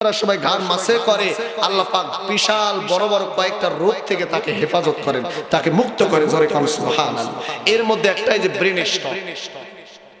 সবাই ঘাড় মাসে করে। আল্লাহ পাক বিশাল বড় বড় কয়েকটা রোগ থেকে তাকে হেফাজত করেন, তাকে মুক্ত করে। জরে কান সুবহানাল্লাহ। এর মধ্যে একটাই যে ব্রেন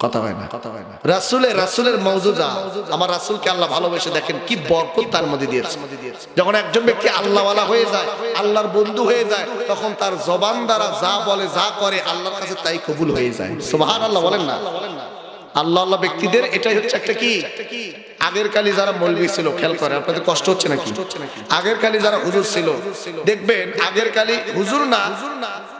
কথা হয় না। কথা হয় না। রাসুলের রাসুলের মৌজুদা আমার রাসুলকে আল্লাহ ভালোবেসে দেখেন কি বরকত তার মধ্যে দিয়েছে। যখন একজন ব্যক্তি আল্লাহওয়ালা হয়ে যায় আল্লাহর বন্ধু হয়ে যায় তখন তার জবান দ্বারা যা বলে যা করে আল্লাহর কাছে তাই কবুল হয়ে যায়। সুবহানাল্লাহ বলেন না। আল্লাহ আল্লাহ ব্যক্তিদের এটাই হচ্ছে একটা কি? আগের কালে যারা মৌলবি ছিল খেয়াল করে আপনাদের কষ্ট হচ্ছে নাকি? আগের কালে যারা হুজুর ছিল দেখবেন আগের কালে হুজুর না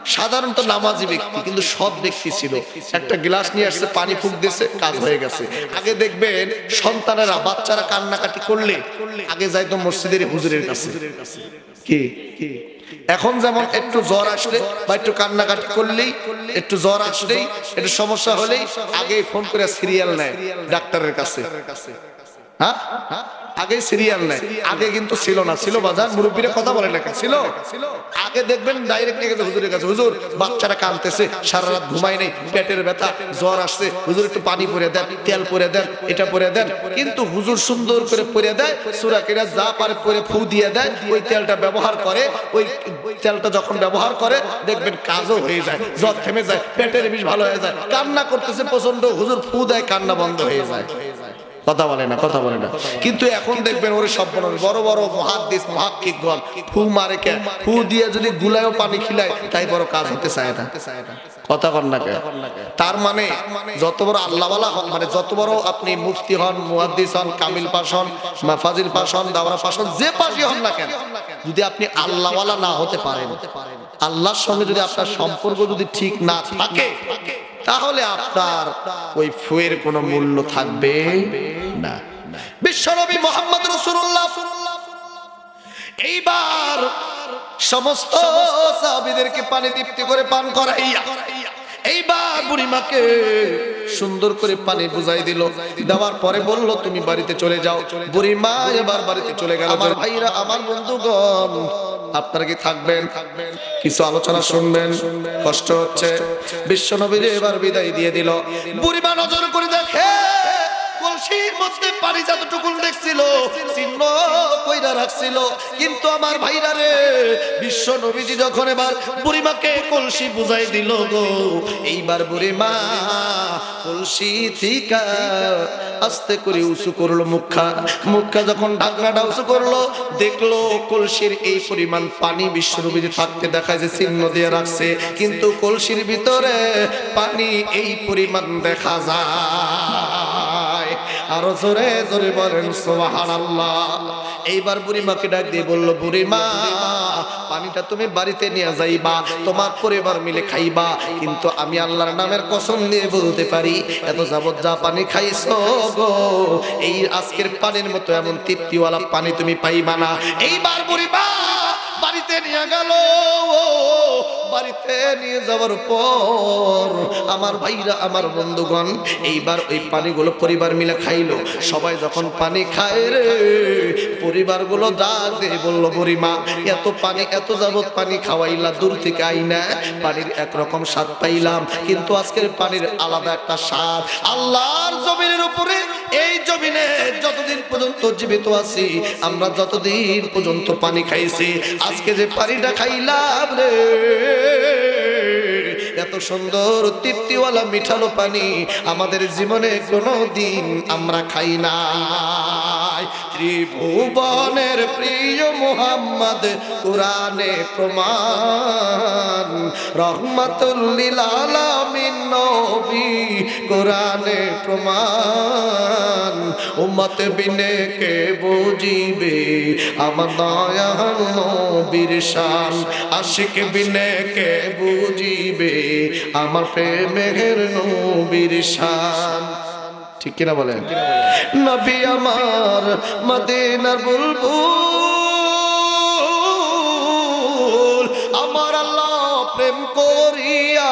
সাধারণত নামাজি ব্যক্তি কিন্তু সৎ ব্যক্তি ছিল। একটা গ্লাস নিয়ে আসছে পানি ফুক দিয়েছে কাজ হয়ে গেছে। আগে দেখবেন সন্তানেরা বাচ্চারা কান্নাকাটি করলে আগে যাইতো মসজিদের হুজুরের কাছে। কি? এখন যেমন একটু জ্বর আসলে বা একটু কান্নাকাটি করলেই, একটু জ্বর আসলেই, একটু সমস্যা হলেই আগে ফোন করে সিরিয়াল নেয় ডাক্তারের কাছে। হ্যাঁ? আগে সিরিয়াল নেয় আগে কিন্তু ছিল না। ছিল বাজার, মুরব্বীরা কথা বলে লেখা ছিল। আগে দেখবেন ডাইরেক্ট নিয়ে গেছে, হুজুরের কাছে। হুজুর, বাচ্চারা কানতেছে সারা রাত ঘুমাই নেই, পেটের ব্যথা, জ্বর আসছে। হুজুর, একটু পানি পরে দেন, তেল পরে দেন, এটা পরে দেন। কিন্তু হুজুর সুন্দর করে পরে দেয়, সুরা কেরা যা পারে পরে ফু দিয়ে দেয়, ওই তেলটা ব্যবহার করে, ওই তেলটা যখন ব্যবহার করে, দেখবেন কাজও হয়ে যায়, জ্বর থেমে যায়, পেটের বিষ ভালো হয়ে যায়। কান্না করতেছে প্রচণ্ড হুজুর ফু দেয়, কান্না বন্ধ হয়ে যায়। কথা বলে না, কথা বলে না। কিন্তু এখন দেখবেন ওরে সব বড় বড় বড় মহাদ্দিস মহাক্ষিকগণ ফু মারে কে, ফু দিয়ে যদি গুলায়ও পানি খিলায়, তাই বড় কাজ হতে চায় না। কথা কর না তার মানে যত বড় আল্লাহওয়ালা হন মানে যত বড় আপনি মুফতি হন, মুহাদ্দিস হন, কামিল পাশ হন, মাফাজিল পাশ দাওরা পাশ হন, যে পাশই হন না কেন, যদি আপনি আল্লাহওয়ালা না হতে পারেন, আল্লাহর সঙ্গে যদি আপনার সম্পর্ক যদি ঠিক না থাকে, তাহলে আপনার ওই ফুয়ের কোনো মূল্য থাকবে? না। বিশ্বনবী মোহাম্মদ রসুল্লাহ এইবার সমস্ত সাহাবীদেরকে পানি তৃপ্তি করে পান করাইয়া এইবার বুড়িমাকে সুন্দর করে পানি বুঝাই দিল। দেওয়ার পরে বলল তুমি বাড়িতে চলে যাও। বুড়িমা এবার বাড়িতে চলে গেল। আমার ভাইরা আমার বন্ধুগণ আপনারা কি থাকবেন? কিছু আলোচনা শুনবেন? কষ্ট হচ্ছে। বিশ্বনবীর এবার বিদায় দিয়ে দিল। বুড়িমা নজর করে দেখে দেখছিল, চিহ্ন কইরা রাখছিল। কিন্তু আমার ভাইরা রে, বিশ্ব নবীজি যখন এবার বুড়িমাকে কলসি বুঝাই দিল গো, এইবার বুড়িমা কলসি থিকা আস্তে করে উঁচু করল মুখা মুখা যখন ঢাকনাটা উঁচু করল, দেখল কলসির এই পরিমাণ পানি বিশ্ব নবীজি থাকতে দেখায় যে চিহ্ন দিয়ে রাখছে। কিন্তু কলসির ভিতরে পানি এই পরিমাণ দেখা যায়। আরও জোরে জোরে বলেন সোহান আল্লাহ এইবার বুড়িমাকে ডাক দিয়ে বলল, বুড়িমা, পানিটা তুমি বাড়িতে নিয়ে যাইবা, তোমার পরিবার মিলে খাইবা, কিন্তু আমি আল্লাহর নামের কসম দিয়ে বলতে পারি, এত যাবত যা পানি খাইছো গো, এই আজকের পানির মতো এমন তৃপ্তিওয়ালা পানি তুমি পাইবা না। এইবার বুড়িমা বাড়িতে নিয়ে গেল বাড়িতে নিয়ে যাওয়ার পর আমার ভাইরা, আমার বন্ধুগণ, এইবার ওই পানিগুলো পরিবার মিলে খাইলো। সবাই যখন পানি খায় রে, পরিবারগুলো ডাক দিয়ে বলল, বুড়িমা, এত পানি, এত যাবত পানি খাওয়াইলা, দূর থেকে আইনা পানির একরকম স্বাদ পাইলাম। কিন্তু আজকের পানির আলাদা একটা স্বাদ। আল্লাহর জমিনের উপরে, এই জমিনে যতদিন পর্যন্ত জীবিত আছি, আমরা যতদিন পর্যন্ত পানি খাইছি, আজকে যে পানিটা খাইলাম রে এত সুন্দর তৃপ্তিওয়ালা মিঠালো পানি আমাদের জীবনে কোনো দিন আমরা খাই না। ত্রিভুবনের প্রিয় মোহাম্মদ, কোরআনে প্রমাণ। রহমাতুল্লিল আলামিন কোরআনে প্রমাণ। উম্মত বিনে কে বুঝিবে? আমার দয়াল নবীর শান। আশিক বিনে কে বুঝিবে? আমার প্রেমের নবীর শান। ঠিক কিনা বলেন? নবী আমার মদিনার বুলবুল, আমার আল্লাহ প্রেম করিয়া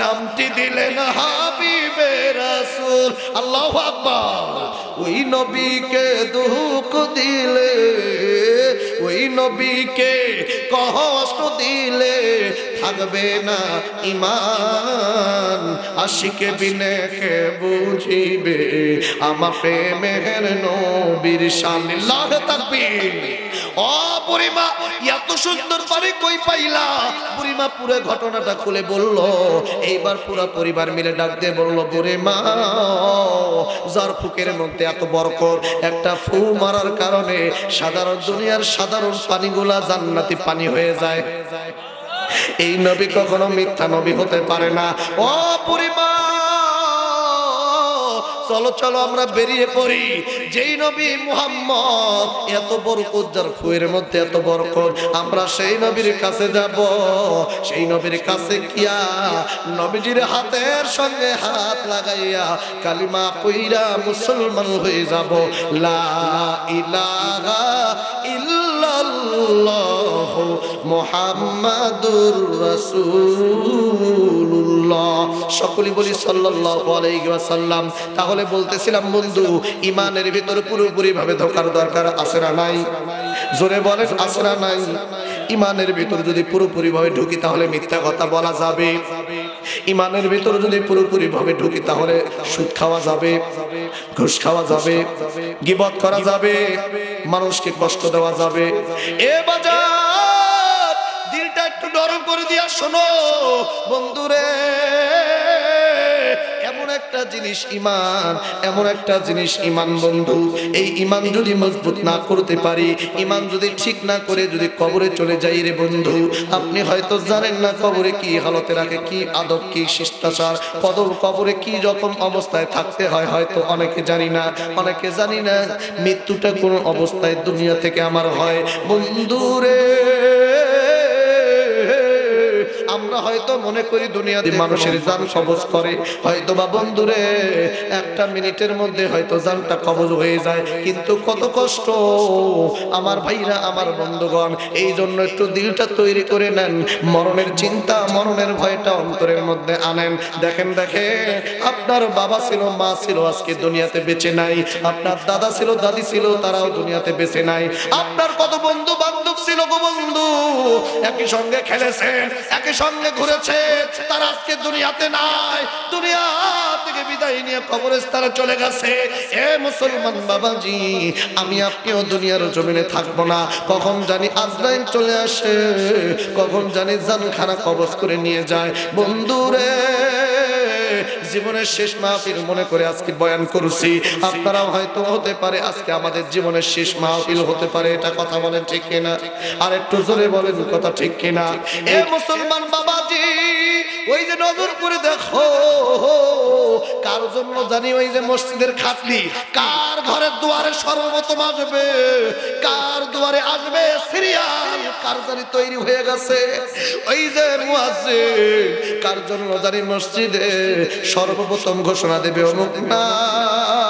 নামটি দিলেন হাবিবে রাসূল। আল্লাহু আকবার। ওই নবীকে দুঃখ দিলে ওই নবীকে কষ্ট দিলে থাকবে না ইমান আশিকে বিনে কে বুঝিবে আমা প্রেমের নবীর শানিল্লাহ তাকবীর ও বুড়িমা, এত সুন্দর কই পাইলা? বুড়িমা পুরো ঘটনাটা খুলে বলল, এইবার পুরো পরিবার মিলে ডাক দিয়ে বুড়িমা, যার ফুকের মধ্যে এত একটা ফু মারার কারণে সাধারণ দুনিয়ার সাধারণ পানিগুলা জান্নাতি পানি হয়ে যায়। এই নবী কখনো মিথ্যা নবী হতে পারে না। ও পরিবার চলো চলো আমরা বেরিয়ে পড়ি। যেই নবী মুহাম্মদ, এত বড় যার ফুয়ের মধ্যে এত বরকত আমরা সেই নবীর কাছে যাব। সেই নবীর কাছে কিয়া নবীজির হাতের সঙ্গে হাত লাগাইয়া কালিমা কইরা মুসলমান হয়ে যাব। লা ইলাহা ইল্লাল্লাহ মুহাম্মাদুর বলি তাহলে বলতেছিলাম, বন্ধু ইমানের ভিতরে পুরোপুরি ভাবে ঢোকার দরকার আছে না নাই? জোরে বলেন, আছে না নাই? ইমানের ভিতর যদি পুরোপুরি ভাবে ঢুকি, তাহলে মিথ্যা কথা বলা যাবে। ইমানের ভিতর যদি পুরোপুরি ভাবে ঢুকি, তাহলে সুদ খাওয়া যাবে। ঘুষ খাওয়া যাবে গিবত করা যাবে মানুষকে কষ্ট দেওয়া যাবে। এ বাজার দিলটা একটু নরম করে দিয়া শোনো বন্ধুরে। একটা জিনিস ইমান এমন একটা জিনিস ইমান বন্ধু। এই ইমান যদি মজবুত না করতে পারি ইমান যদি ঠিক না করে যদি কবরে চলে যাই রে বন্ধু, আপনি হয়তো জানেন না কবরে কি হালতে রাখে কি আদব, কি শিষ্টাচার, কদর কবরে কি রকম অবস্থায় থাকতে হয় হয়তো অনেকে জানি না, অনেকে জানি না মৃত্যুটা কোন অবস্থায় দুনিয়া থেকে আমার হয়। বন্ধুরে আমরা হয়তো মনে করি দুনিয়াতে মানুষের জান কবজ করে। হয়তো বা বন্ধুরে একটা মিনিটের মধ্যে হয়তো জানটা কবজ হয়ে যায়। কিন্তু কত কষ্ট। আমার ভাইরা আমার বন্ধুগণ এই জন্য একটু দিলটা তৈরি করে নেন। মরণের চিন্তা মরণের ভয়টা অন্তরের মধ্যে আনেন। দেখেন দেখে আপনার বাবা ছিল মা ছিল আজকে দুনিয়াতে বেঁচে নাই। আপনার দাদা ছিল দাদি ছিল তারাও দুনিয়াতে বেঁচে নাই। আপনার কত বন্ধু বান্ধব ছিল গো বন্ধু? একই সঙ্গে খেলেছেন, একই সঙ্গে ঘুরেছে। তার আজকে দুনিয়াতে নাই। দুনিয়া থেকে বিদায় নিয়ে কবরস্থানে চলে গেছে। এ মুসলমান বাবাজি, আমি আপনিও দুনিয়ার জমিনে থাকব না। কখন জানি আজরাইল চলে আসে, কখন জানি জানখানা কবজ করে নিয়ে যায়। বন্ধুরে জীবনের শেষ মাহফিল মনে করে আজকে বয়ান করছি। আপনারাও হয়তো হতে পারে আজকে আমাদের জীবনের শেষ মাহফিল হতে পারে, এটা কথা বলেন ঠিক কিনা? আর একটু জোরে বলেন, কথা ঠিক কিনা? এ মুসলমান বাবাজি! ওই যে নজর করে দেখো, কার জন্য জানি ওই যে মসজিদের খাটলি কার ঘরের দুয়ারে সর্বপ্রথম আসবে? কার দুয়ারে আসবে সিরিয়াল? কার জানি তৈরি হয়ে গেছে? ওই যে মুয়াজ্জিন, কার জন্য জানি মসজিদে সর্বপ্রথম ঘোষণা দেবে অমুক নাই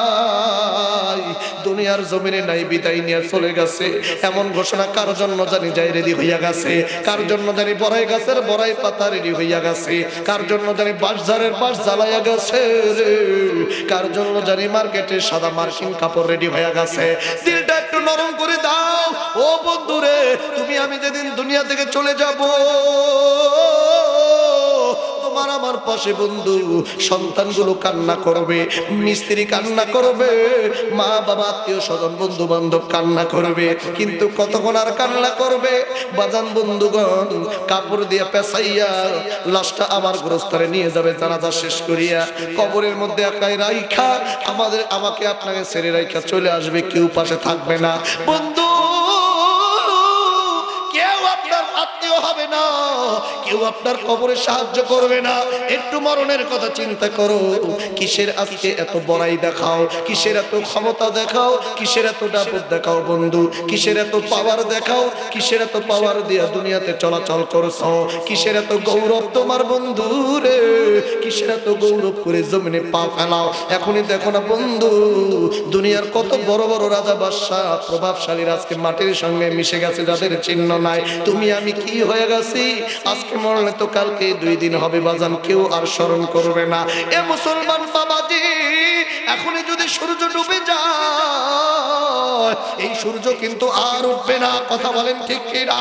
দুনিয়ার জমিনে নাই, বিদায় নিয়ে চলে গেছে। এমন ঘোষণা কার জন্য জানি যাই রেডি হইয়া গেছে? কার জন্য জানি বড়াই গাছের বড়াই পাতা রেডি হইয়া গেছে? কার জন্য জানি বাঁশঝাড়ের বাঁশ জ্বালাইয়া গেছে কার জন্য জানি মার্কেটে সাদা মার্কিন কাপড় রেডি হইয়া গেছে? দিলটা একটু নরম করে দাও। ও বন্ধুরে, তুমি আমি যেদিন দুনিয়া থেকে চলে যাব তোমার আমার পাশে বন্ধু, সন্তানগুলো কান্না করবে, মিস্ত্রি কান্না করবে, মা বাবা, আত্মীয় স্বজন, বন্ধু বান্ধব কান্না করবে, কিন্তু কতক্ষণ আর কান্না করবে? বাজান বন্ধুগণ, কাপড় দিয়ে পেঁচাইয়া লাশটা আমার গ্রস্তরে নিয়ে যাবে, জানাজা শেষ করিয়া কবরের মধ্যে একাই রাইখা, আমাদের, আমাকে আপনাকে ছেড়ে রাইখা চলে আসবে, কেউ পাশে থাকবে না। বন্ধু হবে না। কেউ আপনার কবরে সাহায্য করবে না। একটু মরণের কথা চিন্তা করো। কিসের আজকে এত বড়াই দেখাও? কিসের এত ক্ষমতা দেখাও? কিসের এত ডাবুর দেখাও বন্ধু? কিসের এত পাওয়ার দেখাও? কিসের এত পাওয়ার দিয়া দুনিয়াতে চলাচল করছ? কিসের এত গৌরব তোমার বন্ধু রে? কিসের এত গৌরব করে জমিনে পা ফেলাও। এখনই দেখো না বন্ধু, দুনিয়ার কত বড় বড় রাজা বাদশাহ, প্রভাবশালী আজকে মাটির সঙ্গে মিশে গেছে যাদের চিহ্ন নাই। তুমি, আমি কি হয়ে গেছি? আজকে মরলে তো কালকে দুই দিন হবে বাজান, কেউ আর স্মরণ করবে না। এ মুসলমান বাবাজি, এখনই যদি সূর্য ডুবে যায়, এই সূর্য কিন্তু আর উঠবে না, কথা বলেন ঠিক কিনা?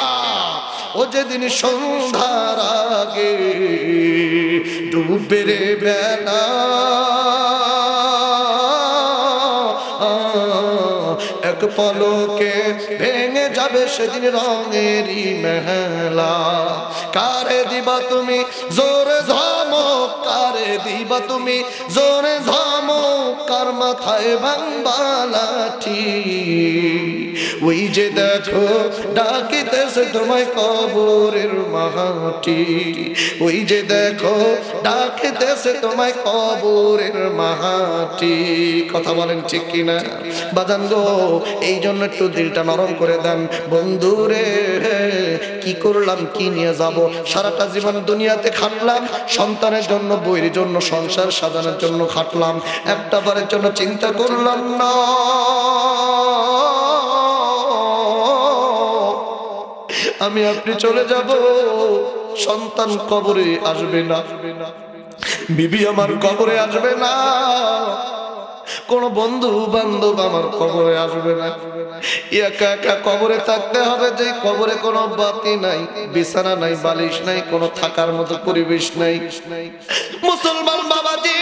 ও যেদিন সন্ধ্যার আগে ডুবে রে বেলা। এক পলকে ভেঙে যাবে সেদিন রঙেরই মেলা। কারে দিবা তুমি? জোরে ধমক। কারে দিবা তুমি? জোরে ধমক। কার মাথায় বাংবালাঠি ওই যে দেখো, ডাকিতেছে তোমায় কবরের মাহাটি। ওই যে দেখো, ডাকিতেছে তোমায় কবরের মাহাটি। কথা বলেন ঠিক কিনা? বাজান গো এই জন্য একটু দিলটা নরম করে দেন। বন্ধুরে কি করলাম, কি নিয়ে যাব? সারাটা জীবন দুনিয়াতে খাটলাম, সন্তানের জন্য, বইয়ের জন্য, সংসার সাজানোর জন্য খাটলাম। একটা বারের জন্য চিন্তা করলাম না। আমি, আপনি চলে যাব। সন্তান কবরে আসবে না। বিবি আমার কবরে আসবে না। কোন বন্ধু বান্ধব আমার কবরে আসবে না। একা একা কবরে থাকতে হবে যে, কবরে কোনো বাতি নাই, বিছানা নাই, বালিশ নাই, কোনো থাকার মতো পরিবেশ নাই। মুসলমান বাবাজি